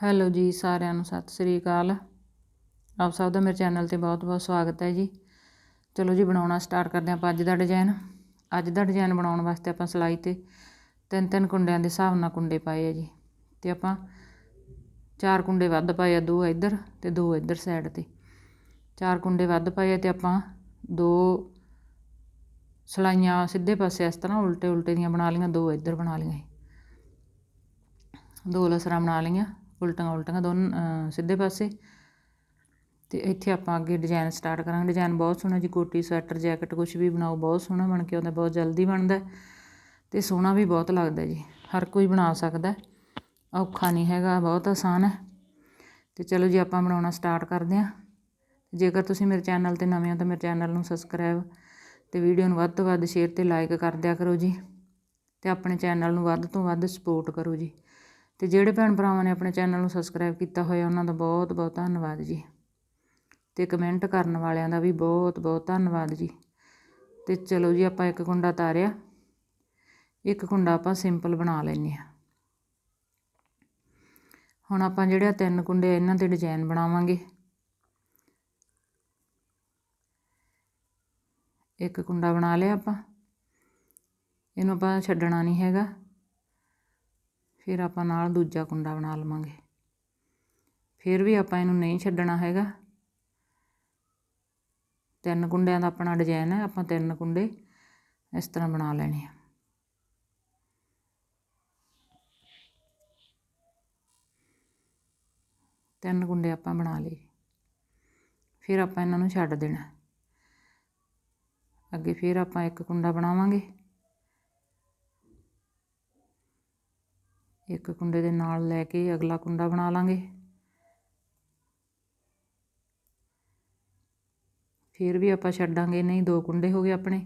Hello ਜੀ, ਸਾਰਿਆਂ ਨੂੰ ਸਤਿ ਸ੍ਰੀ ਅਕਾਲ। ਆਪ ਸਭ ਦਾ ਮੇਰੇ ਚੈਨਲ ਤੇ ਬਹੁਤ-ਬਹੁਤ ਸਵਾਗਤ ਹੈ ਜੀ। ਚਲੋ ਜੀ, ਬਣਾਉਣਾ ਸਟਾਰਟ ਕਰਦੇ ਆਪਾਂ ਅੱਜ ਦਾ ਡਿਜ਼ਾਈਨ ਅੱਜ ਦਾ ਡਿਜ਼ਾਈਨ ਬਣਾਉਣ ਵਾਸਤੇ ਆਪਾਂ ਸਲਾਈ ਤੇ ਤਿੰਨ ਤਿੰਨ ਕੁੰਡਿਆਂ ਦੇ ਹਿਸਾਬ ਨਾਲ ਕੁੰਡੇ ਪਾਏ ਆ ਜੀ। ਤੇ ਆਪਾਂ ਚਾਰ ਕੁੰਡੇ ਵੱਧ ਪਾਏ ਆ, ਦੋ ਇੱਧਰ ਤੇ ਦੋ ਇੱਧਰ ਸਾਈਡ ਤੇ। ਚਾਰ ਕੁੰਡੇ ਵੱਧ ਪਾਏ ਆ ਤੇ ਆਪਾਂ ਦੋ ਸਲਾਈਆਂ ਸਿੱਧੇ ਪਾਸੇ ਇਸ ਤਰ੍ਹਾਂ ਉਲਟੇ ਉਲਟੇ ਦੀਆਂ ਬਣਾ ਲਈਆਂ, ਦੋ ਇੱਧਰ ਬਣਾ ਲਈਆਂ ਦੋ ਲਸਰਾਂ ਬਣਾ ਲਈਆਂ। ਉਲਟੀਆਂ ਉਲਟੀਆਂ ਦੋਨ ਸਿੱਧੇ ਪਾਸੇ। ਤੇ ਇੱਥੇ ਆਪਾਂ ਅੱਗੇ ਡਿਜ਼ਾਈਨ ਸਟਾਰਟ ਕਰਾਂਗੇ। ਡਿਜ਼ਾਈਨ ਬਹੁਤ ਸੋਹਣਾ ਜੀ, ਕੋਟੀ, ਸਵੈਟਰ, ਜੈਕਟ ਕੁਝ ਵੀ ਬਣਾਓ, ਬਹੁਤ ਸੋਹਣਾ ਬਣ ਕੇ ਆਉਂਦਾ, ਬਹੁਤ ਜਲਦੀ ਬਣਦਾ। ਤੇ ਸੋਹਣਾ ਵੀ ਬਹੁਤ ਲੱਗਦਾ ਜੀ। ਹਰ ਕੋਈ ਬਣਾ ਸਕਦਾ। ਔਖਾ ਨਹੀਂ ਹੈਗਾ, ਬਹੁਤ ਆਸਾਨ ਹੈ। ਤੇ ਚਲੋ ਜੀ, ਆਪਾਂ ਬਣਾਉਣਾ ਸਟਾਰਟ ਕਰਦੇ ਹਾਂ। ਜੇਕਰ ਤੁਸੀਂ ਮੇਰੇ ਚੈਨਲ ਤੇ ਨਵੇਂ ਹੋ, ਤਾਂ ਮੇਰੇ ਚੈਨਲ ਨੂੰ ਸਬਸਕ੍ਰਾਈਬ ਤੇ ਵੀਡੀਓ ਨੂੰ ਵੱਧ ਤੋਂ ਵੱਧ ਸ਼ੇਅਰ ਤੇ ਲਾਈਕ ਕਰ ਦਿਆ ਕਰੋ ਜੀ। ਤੇ ਆਪਣੇ ਚੈਨਲ ਨੂੰ ਵੱਧ ਤੋਂ ਵੱਧ ਸਪੋਰਟ ਕਰੋ ਜੀ। ਅਤੇ ਜਿਹੜੇ ਭੈਣ ਭਰਾਵਾਂ ਨੇ ਆਪਣੇ ਚੈਨਲ ਨੂੰ ਸਬਸਕ੍ਰਾਈਬ ਕੀਤਾ ਹੋਇਆ, ਉਹਨਾਂ ਦਾ ਬਹੁਤ ਬਹੁਤ ਧੰਨਵਾਦ ਜੀ। ਅਤੇ ਕਮੈਂਟ ਕਰਨ ਵਾਲਿਆਂ ਦਾ ਵੀ ਬਹੁਤ ਬਹੁਤ ਧੰਨਵਾਦ ਜੀ। ਅਤੇ ਚਲੋ ਜੀ, ਆਪਾਂ ਇੱਕ ਕੁੰਡਾ ਤਾਰਿਆ। ਇੱਕ ਕੁੰਡਾ ਆਪਾਂ ਸਿੰਪਲ ਬਣਾ ਲੈਨੇ ਆ ਹੁਣ ਆਪਾਂ ਜਿਹੜੇ ਤਿੰਨ ਕੁੰਡੇ ਇਹਨਾਂ ਤੇ ਡਿਜ਼ਾਈਨ ਬਣਾਵਾਂਗੇ। ਇੱਕ ਕੁੰਡਾ ਬਣਾ ਲਿਆ ਆਪਾਂ। ਇਹਨੂੰ ਆਪਾਂ ਛੱਡਣਾ ਨਹੀਂ ਹੈਗਾ। ਫਿਰ ਆਪਾਂ ਨਾਲ ਦੂਜਾ ਕੁੰਡਾ ਬਣਾ ਲਵਾਂਗੇ। ਫਿਰ ਵੀ ਆਪਾਂ ਇਹਨੂੰ ਨਹੀਂ ਛੱਡਣਾ ਹੈਗਾ। ਤਿੰਨ ਕੁੰਡਿਆਂ ਦਾ ਆਪਣਾ ਡਿਜ਼ਾਈਨ ਹੈ, ਆਪਾਂ ਤਿੰਨ ਕੁੰਡੇ ਇਸ ਤਰ੍ਹਾਂ ਬਣਾ ਲੈਣੇ ਆ। ਤਿੰਨ ਕੁੰਡੇ ਆਪਾਂ ਬਣਾ ਲਏ। ਫਿਰ ਆਪਾਂ ਇਹਨਾਂ ਨੂੰ ਛੱਡ ਦੇਣਾ। ਅੱਗੇ ਫਿਰ ਆਪਾਂ ਇੱਕ ਕੁੰਡਾ ਬਣਾਵਾਂਗੇ। ਇੱਕ ਕੁੰਡੇ ਦੇ ਨਾਲ ਲੈ ਕੇ ਅਗਲਾ ਕੁੰਡਾ ਬਣਾ ਲਾਂਗੇ। ਫਿਰ ਵੀ ਆਪਾਂ ਛੱਡਾਂਗੇ। ਨਹੀਂ, ਦੋ ਕੁੰਡੇ ਹੋ ਗਏ ਆਪਣੇ।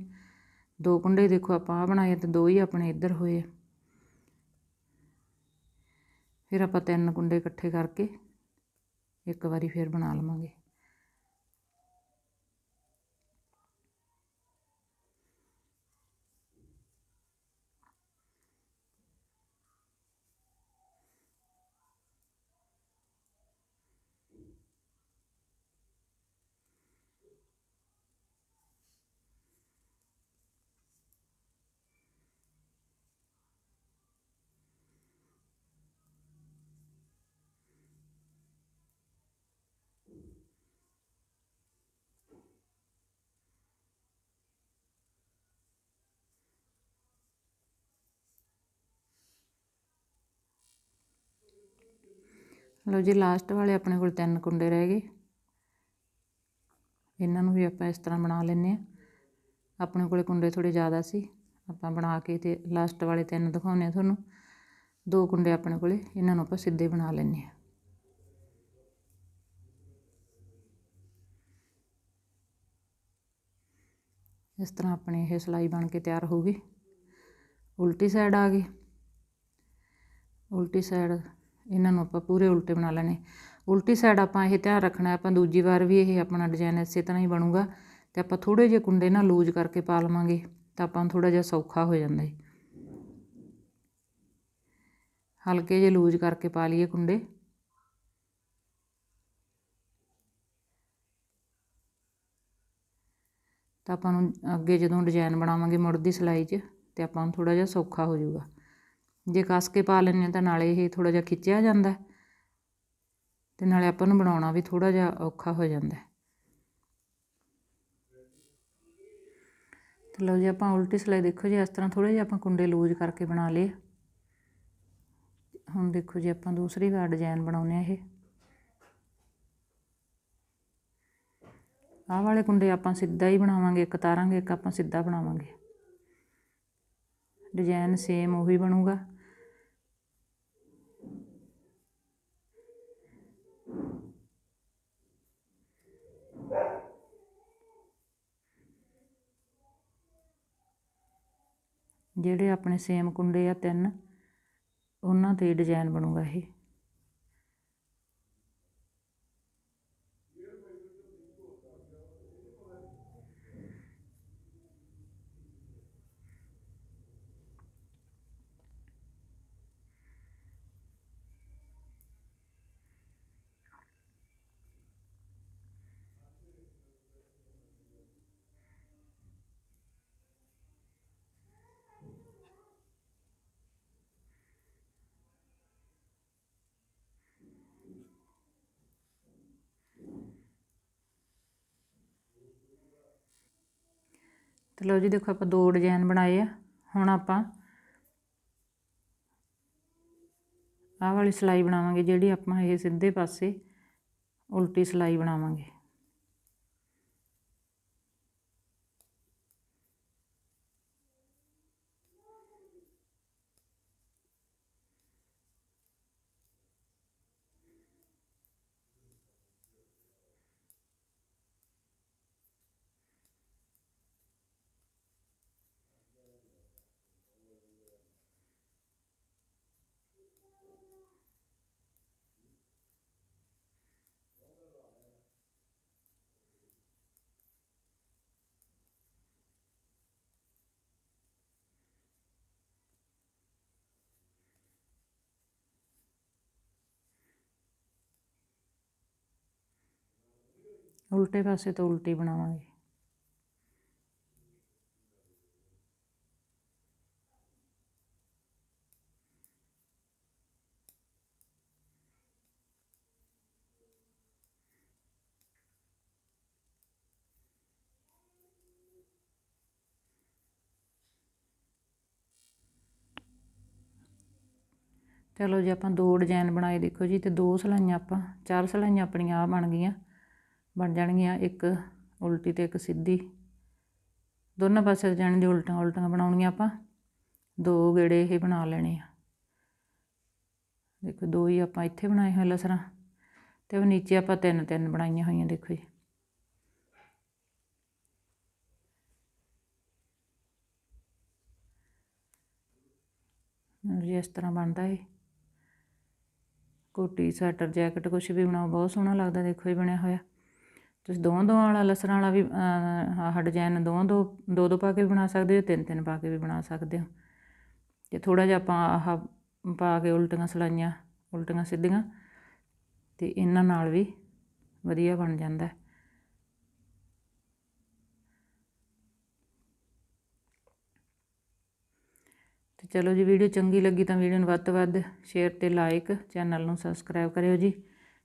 ਦੋ ਕੁੰਡੇ ਦੇਖੋ, ਆਪਾਂ ਆ ਬਣਾਏ ਤੇ ਦੋ ਹੀ ਆਪਣੇ ਇੱਧਰ ਹੋਏ ਫਿਰ ਆਪਾਂ ਤਿੰਨ ਕੁੰਡੇ ਇਕੱਠੇ ਕਰਕੇ ਇੱਕ ਵਾਰੀ ਫਿਰ ਬਣਾ ਲਵਾਂਗੇ। ਲਓ ਜੀ ਲਾਸਟ ਵਾਲੇ ਆਪਣੇ ਕੋਲ ਤਿੰਨ ਕੁੰਡੇ ਰਹਿ ਗਏ। ਇਹਨਾਂ ਨੂੰ ਵੀ ਆਪਾਂ ਇਸ ਤਰ੍ਹਾਂ ਬਣਾ ਲੈਨੇ ਆ ਆਪਣੇ ਕੋਲੇ ਕੁੰਡੇ ਥੋੜੇ ਜ਼ਿਆਦਾ ਸੀ। ਆਪਾਂ ਬਣਾ ਕੇ ਤੇ ਲਾਸਟ ਵਾਲੇ ਤਿੰਨ ਦਿਖਾਉਨੇ ਆ ਤੁਹਾਨੂੰ। ਦੋ ਕੁੰਡੇ ਆਪਣੇ ਕੋਲੇ, ਇਹਨਾਂ ਨੂੰ ਆਪਾਂ ਸਿੱਧੇ ਬਣਾ ਲੈਨੇ ਆ ਇਸ ਤਰ੍ਹਾਂ ਆਪਣੀ ਇਹ ਸਲਾਈ ਬਣ ਕੇ ਤਿਆਰ ਹੋ ਗਈ। ਉਲਟੀ ਸਾਈਡ ਆ ਗਈ। ਉਲਟੀ ਸਾਈਡ ਇਹਨਾਂ ਨੂੰ ਆਪਾਂ ਪੂਰੇ ਉਲਟੇ ਬਣਾ ਲੈਣੇ। ਉਲਟੀ ਸਾਈਡ ਆਪਾਂ ਇਹ ਧਿਆਨ ਰੱਖਣਾ, ਆਪਾਂ ਦੂਜੀ ਵਾਰ ਵੀ ਇਹ ਆਪਣਾ ਡਿਜ਼ਾਈਨ ਇਸੇ ਤਰ੍ਹਾਂ ਹੀ ਬਣੂਗਾ ਤੇ ਆਪਾਂ ਥੋੜੇ ਜਿਹੇ ਕੁੰਡੇ ਨਾਲ ਲੂਜ਼ ਕਰਕੇ ਪਾ ਲਵਾਂਗੇ ਤਾਂ ਆਪਾਂ ਨੂੰ ਥੋੜਾ ਜਿਹਾ ਸੌਖਾ ਹੋ ਜਾਂਦਾ ਹੈ ਹਲਕੇ ਜਿਹੇ ਲੂਜ਼ ਕਰਕੇ ਪਾ ਲਈਏ ਕੁੰਡੇ। ਤਾਂ ਆਪਾਂ ਨੂੰ ਅੱਗੇ ਜਦੋਂ ਡਿਜ਼ਾਈਨ ਬਣਾਵਾਂਗੇ ਮੁੜ ਦੀ ਸਿਲਾਈ 'ਚ ਤੇ ਆਪਾਂ ਨੂੰ ਥੋੜਾ ਜਿਹਾ ਸੌਖਾ ਹੋ ਜਾਊਗਾ। ਜੇ ਕੱਸ ਕੇ ਪਾ ਲੈਂਦੇ ਤਾਂ ਨਾਲੇ ਇਹ ਥੋੜਾ ਜਿਹਾ ਖਿੱਚਿਆ ਜਾਂਦਾ ਤੇ ਨਾਲੇ ਆਪਾਂ ਨੂੰ ਬਣਾਉਣਾ ਵੀ ਥੋੜਾ ਜਿਹਾ ਔਖਾ ਹੋ ਜਾਂਦਾ ਤੇ ਲਓ ਜੀ, ਆਪਾਂ ਉਲਟੀ ਸਲਾਈ ਦੇਖੋ ਜੀ, ਇਸ ਤਰ੍ਹਾਂ ਥੋੜੇ ਜਿਹਾ ਆਪਾਂ ਕੁੰਡੇ ਲੂਜ਼ ਕਰਕੇ ਬਣਾ ਲਏ ਹੁਣ ਦੇਖੋ ਜੀ, ਆਪਾਂ ਦੂਸਰੀ ਵਾਰ ਡਿਜ਼ਾਈਨ ਬਣਾਉਨੇ ਆ ਇਹ। ਆਹ ਵਾਲੇ ਕੁੰਡੇ ਆਪਾਂ ਸਿੱਧਾ ਹੀ ਬਣਾਵਾਂਗੇ, ਇੱਕ ਤਾਰਾਂਗੇ, ਇੱਕ ਆਪਾਂ ਸਿੱਧਾ ਬਣਾਵਾਂਗੇ। ਡਿਜ਼ਾਈਨ ਸੇਮ ਉਹੀ ਬਣੂਗਾ। ਜਿਹੜੇ ਆਪਣੇ ਸੇਮ ਕੁੰਡੇ ਆ ਤਿੰਨ ਉਹਨਾਂ ਤੇ ਡਿਜ਼ਾਈਨ ਬਣੂਗਾ ਇਹ। ਤੇ ਲਓ ਜੀ ਦੇਖੋ ਆਪਾਂ ਦੋ ਡਿਜ਼ਾਈਨ ਬਣਾਏ ਆ। ਹੁਣ ਆਪਾਂ ਆਹ ਵਾਲੀ ਸਿਲਾਈ ਬਣਾਵਾਂਗੇ ਜਿਹੜੀ ਆਪਾਂ ਇਹ ਸਿੱਧੇ ਪਾਸੇ ਉਲਟੀ ਸਿਲਾਈ ਬਣਾਵਾਂਗੇ। ਉਲਟੇ ਪਾਸੇ ਤੋਂ ਉਲਟੀ ਬਣਾਵਾਂਗੇ। ਚਲੋ ਜੀ, ਆਪਾਂ ਦੋ ਡਿਜ਼ਾਈਨ ਬਣਾਏ ਦੇਖੋ ਜੀ ਤੇ ਦੋ ਸਲਾਈਆਂ ਆਪਾਂ, ਚਾਰ ਸਲਾਈਆਂ ਆਪਣੀਆਂ ਆ ਬਣ ਗਈਆਂ। ਬਣ ਜਾਣਗੀਆਂ, ਇੱਕ ਉਲਟੀ ਤੇ ਇੱਕ ਸਿੱਧੀ। ਦੋਨਾਂ ਪਾਸੇ ਜਾਣ ਦੀ ਉਲਟਾਂ ਉਲਟਾਂ ਬਣਾਉਣੀਆਂ ਆਪਾਂ। ਦੋ ਗੇੜੇ ਇਹ ਬਣਾ ਲੈਣੇ ਆ। ਦੇਖੋ, ਦੋ ਹੀ ਆਪਾਂ ਇੱਥੇ ਬਣਾਏ ਹੋਏ ਲਸਰਾਂ ਤੇ ਉਹ ਨੀਚੇ ਆਪਾਂ ਤਿੰਨ ਤਿੰਨ ਬਣਾਈਆਂ ਹੋਈਆਂ, ਦੇਖੋ ਜੀ। ਜੀ, ਇਸ ਤਰ੍ਹਾਂ ਬਣਦਾ ਹੈ ਕੋਟੀ, ਸਵੈਟਰ, ਜੈਕਟ ਕੁਛ ਵੀ ਬਣਾਓ, ਬਹੁਤ ਸੋਹਣਾ ਲੱਗਦਾ, ਦੇਖੋ ਇਹ ਬਣਿਆ ਹੋਇਆ। ਤੁਸੀਂ ਦੋਵਾਂ ਦੋਵਾਂ ਵਾਲਾ ਲਸਰਾਂ ਵਾਲਾ ਵੀ ਆਹ ਡਿਜ਼ਾਇਨ ਦੋਵਾਂ ਦੋ ਦੋ ਦੋ ਪਾ ਕੇ ਵੀ ਬਣਾ ਸਕਦੇ ਹੋ, ਤਿੰਨ ਤਿੰਨ ਪਾ ਕੇ ਵੀ ਬਣਾ ਸਕਦੇ ਹੋ। ਤੇ ਥੋੜਾ ਜਿਹਾ ਆਪਾਂ ਆਹ ਪਾ ਕੇ ਉਲਟੀਆਂ ਸਲਾਈਆਂ, ਉਲਟੀਆਂ ਸਿੱਧੀਆਂ, ਤੇ ਇਹਨਾਂ ਨਾਲ ਵੀ ਵਧੀਆ ਬਣ ਜਾਂਦਾ। ਤੇ ਚਲੋ ਜੀ, ਵੀਡੀਓ ਚੰਗੀ ਲੱਗੀ ਤਾਂ ਵੀਡੀਓ ਨੂੰ ਵੱਧ ਤੋਂ ਵੱਧ ਸ਼ੇਅਰ ਤੇ ਲਾਈਕ ਚੈਨਲ ਨੂੰ ਸਬਸਕ੍ਰਾਈਬ ਕਰਿਓ ਜੀ।